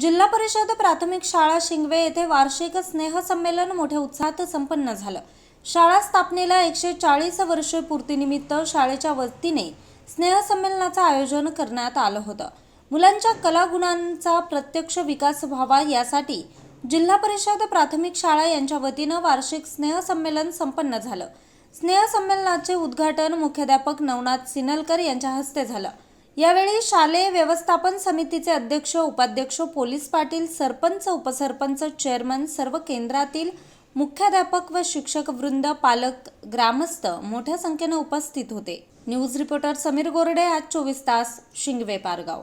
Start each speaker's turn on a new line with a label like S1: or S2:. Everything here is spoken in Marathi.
S1: जिल्हा परिषद प्राथमिक शाळा शिंगवे येथे वार्षिक स्नेहसंमेलन मोठ्या उत्साहात संपन्न झालं. शाळा स्थापनेला एकशे चाळीस वर्ष पूर्तीनिमित्त शाळेच्या वतीने स्नेहसंमेलनाचं आयोजन करण्यात आलं होतं. मुलांच्या कलागुणांचा प्रत्यक्ष विकास व्हावा यासाठी जिल्हा परिषद प्राथमिक शाळा यांच्या वतीनं वार्षिक स्नेहसंमेलन संपन्न झालं. स्नेहसंमेलनाचे उद्घाटन मुख्याध्यापक नवनाथ सिनलकर यांच्या हस्ते झालं. यावेळी शालेय व्यवस्थापन समितीचे अध्यक्ष उपाध्यक्ष पोलीस पाटील सरपंच उपसरपंच चेअरमन सर्व केंद्रातील मुख्याध्यापक व शिक्षक वृंद पालक ग्रामस्थ मोठ्या संख्येनं उपस्थित होते. न्यूज रिपोर्टर समीर गोरडे आज चोवीस तास शिंगवे पारगाव.